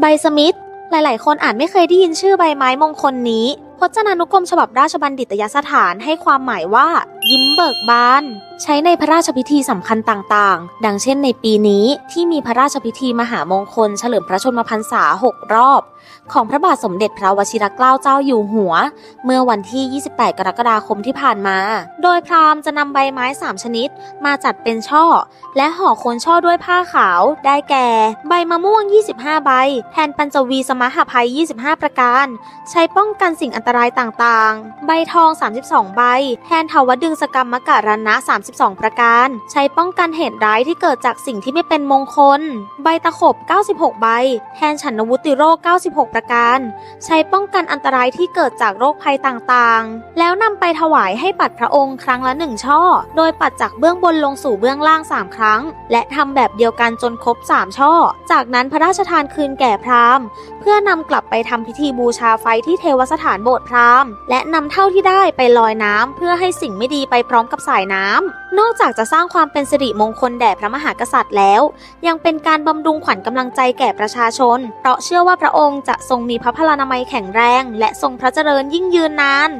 ใบสมิธหลาย ๆ คนอาจไม่เคยได้ยินชื่อใบไม้มงคลนี้ จนานุกรมฉบับราชบัณฑิตยสถานให้ความหมายว่า ยิ้มเบิกบาน ใช้ในพระราชพิธีสำคัญต่างๆ ดังเช่นในปีนี้ที่มีพระราชพิธีมหามงคล เฉลิมพระชนมพรรษา 6 รอบ ของพระบาทสมเด็จพระวชิรเกล้าเจ้าอยู่หัว เมื่อวันที่ 28 กรกฎาคมที่ผ่านมา โดยพราหมณ์จะนำใบไม้ 3 ชนิด มาจัดเป็นช่อ และห่อโคนช่อด้วยผ้าขาว ได้แก่ ใบมะม่วง 25 ใบ แทนปัญจวีสมหภัย 25 ประการ ใช้ป้องกันสิ่งอันตรายต่างๆ ใบทอง 32 ใบ แทนทวดึงสกรรมการณะ 32 ประการ ใช้ป้องกันเหตุร้ายที่เกิดจากสิ่งที่ไม่เป็นมงคล ใบตะขบ 96 ใบ แทนฉันวุติโรค 96 ประการ ใช้ป้องกันอันตรายที่เกิดจากโรคภัยต่างๆ แล้วนำไปถวายให้ปัดพระองค์ครั้งละหนึ่งช่อ โดยปัดจากเบื้องบนลงสู่เบื้องล่าง 3 ครั้ง และทำแบบเดียวกันจนครบ 3 ช่อ จากนั้นพระราชทานคืนแก่พราหมณ์ เพื่อนำกลับไปทำพิธีบูชาไฟที่เทวสถานโบสถ์พราหมณ์ และนำเท่าที่ได้ไปลอยน้ำเพื่อให้สิ่งไม่ดีไปพร้อมกับสายน้ำ นอกจากจะสร้างความเป็นสิริมงคลแด่พระมหากษัตริย์แล้ว ยังเป็นการบำรุงขวัญกำลังใจแก่ประชาชน เพราะเชื่อว่าพระองค์จะทรงมีพระพลานามัยแข็งแรง และทรงพระเจริญยิ่งยืนนาน